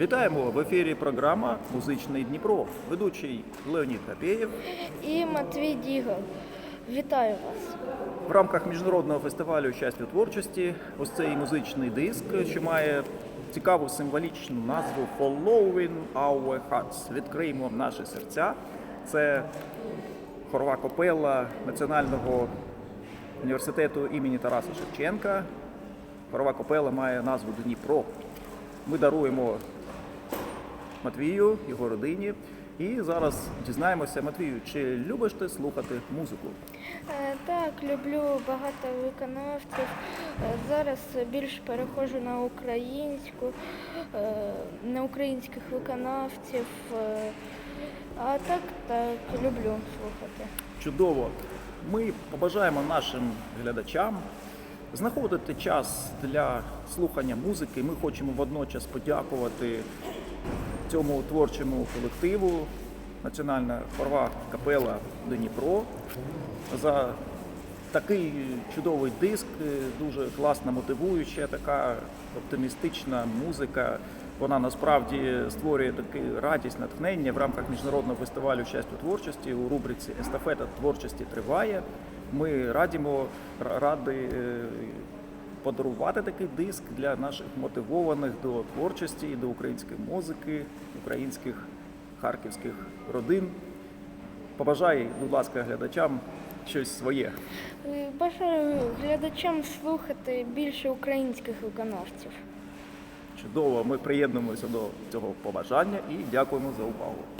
Вітаємо в ефірі програма Музичний Дніпро. Ведучий Леонід Гапєєв. і Матвій Дігов. Вітаю вас. В рамках міжнародного фестивалю щастя творчості ось цей музичний диск, що має цікаву символічну назву Following Our Hearts. Відкриємо наші серця. Це хорова копела Національного університету імені Тараса Шевченка. Хорова копела має назву Дніпро. Ми даруємо Матвію, його родині. І зараз дізнаємося, Матвію, чи любиш ти слухати музику? Е, Так, люблю багато виконавців. Е, Зараз більш переходжу на українську, е, на українських виконавців. Е, А так, так, люблю слухати. Чудово. Ми побажаємо нашим глядачам знаходити час для слухання музики. Ми хочемо водночас подякувати цьому творчому колективу Національна хорова капела Дніпро за такий чудовий диск, е, дуже класна, мотивуюча, така оптимістична музика. Вона насправді створює таке радість, натхнення в рамках міжнародного фестивалю щастя творчості у рубриці Естафета творчості триває. Ми радімо ради е, подарувати такий диск для наших мотивованих до творчості, до української музики, українських харківських родин. Побажай, будь ласка, глядачам щось своє. Е, Бажаю глядачам слухати більше українських виконавців. Чудово, ми приєднуємося до цього побажання і дякуємо за увагу.